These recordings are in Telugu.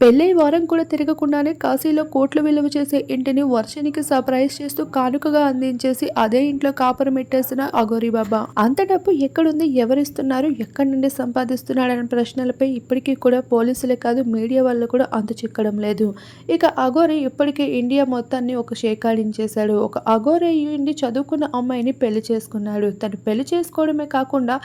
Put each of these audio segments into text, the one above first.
పెళ్ళై వారం కూడా తిరగకుండానే కాశీలో కోట్లు విలువ చేసే ఇంటిని వర్షనికి సర్ప్రైజ్ చేస్తూ కానుకగా అందించేసి అదే ఇంట్లో కాపురం పెట్టేసిన అగోరి బాబా. అంత డబ్బు ఎక్కడుంది? ఎవరిస్తున్నారు? ఎక్కడి నుండి సంపాదిస్తున్నాడనే ప్రశ్నలపై ఇప్పటికీ కూడా పోలీసులే కాదు మీడియా వాళ్ళు కూడా అంతు చిక్కడం లేదు. ఇక అగోరి ఇప్పటికే ఇండియా మొత్తాన్ని ఒక షేకాడించేశాడు. ఒక అగోరి ఇండి చదువుకున్న అమ్మాయిని పెళ్ళి చేసుకున్నాడు. తను పెళ్ళి చేసుకోవడమే కాకుండా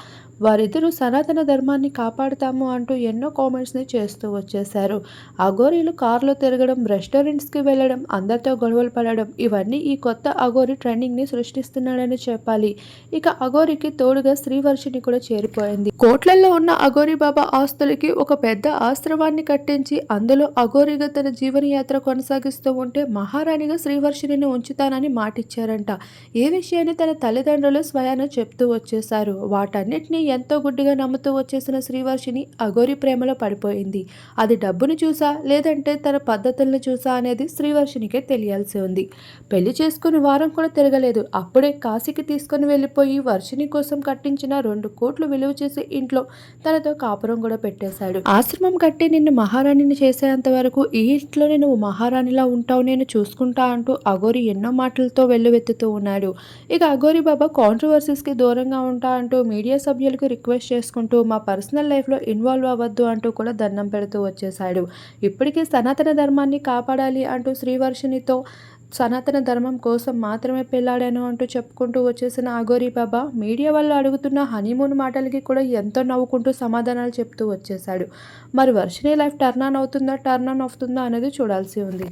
వారిద్దరూ సనాతన ధర్మాన్ని కాపాడుతాము అంటూ ఎన్నో కామెంట్స్ని చేస్తూ వచ్చేశారు. అఘోరీలు కారులో తిరగడం రెస్టారెంట్స్కి వెళ్ళడం అందరితో గొడవలు పడడం ఇవన్నీ ఈ కొత్త అఘోరి ట్రెండింగ్ని సృష్టిస్తున్నాడని చెప్పాలి. ఇక అఘోరికి తోడుగా శ్రీవర్షిని కూడా చేరిపోయింది. కోట్లల్లో ఉన్న అఘోరి బాబా ఆస్తులకి ఒక పెద్ద ఆశ్రమాన్ని కట్టించి అందులో అఘోరిగా తన జీవనయాత్ర కొనసాగిస్తూ ఉంటే మహారాణిగా శ్రీవర్షిని ఉంచుతానని మాటిచ్చారంట. ఏ విషయాన్ని తన తల్లిదండ్రులు స్వయాన చెప్తూ వచ్చేశారు. వాటన్నిటినీ ఎంతో గుడ్డిగా నమ్ముతూ వచ్చేసిన శ్రీవర్షిని అఘోరి ప్రేమలో పడిపోయింది. అది డబ్బును చూసి లేదంటే తన పద్ధతులను చూసా అనేది శ్రీవర్షినికే తెలియాల్సి ఉంది. పెళ్ళి చేసుకుని వారం కూడా తిరగలేదు. అప్పుడే కాశీకి తీసుకుని వెళ్ళిపోయి వర్షిని కోసం కట్టించిన రెండు కోట్లు విలువ చేసి ఇంట్లో తనతో కాపురం కూడా పెట్టేశాడు. ఆశ్రమం కట్టి నిన్ను మహారాణిని చేసేంత వరకు ఈ ఇంట్లోనే నువ్వు మహారాణిలా ఉంటావు నేను చూసుకుంటా అంటూ అఘోరి ఎన్నో మాటలతో వెల్లువెత్తుతూ ఉన్నాడు. ఇక అఘోరి బాబా కాంట్రవర్సీస్కి దూరంగా ఉంటా అంటూ మీడియా సభ్యులకు రిక్వెస్ట్ చేసుకుంటూ మా పర్సనల్ లైఫ్లో ఇన్వాల్వ్ అవ్వద్దు అంటూ కూడా దండం పెడుతూ వచ్చేశాడు. ఇప్పటికీ సనాతన ధర్మాన్ని కాపాడాలి అంటూ శ్రీవర్షినితో సనాతన ధర్మం కోసం మాత్రమే పెళ్ళాడాను అంటూ చెప్పుకుంటూ వచ్చేసిన అగోరి బాబా మీడియా వాళ్ళు అడుగుతున్న హనీమూన్ మాటలకి కూడా ఎంతో నవ్వుకుంటూ సమాధానాలు చెప్తూ వచ్చేశాడు. మరి వర్షిని లైఫ్ టర్న్ ఆన్ అవుతుందా టర్న్ ఆన్ అవుతుందా అనేది చూడాల్సి ఉంది.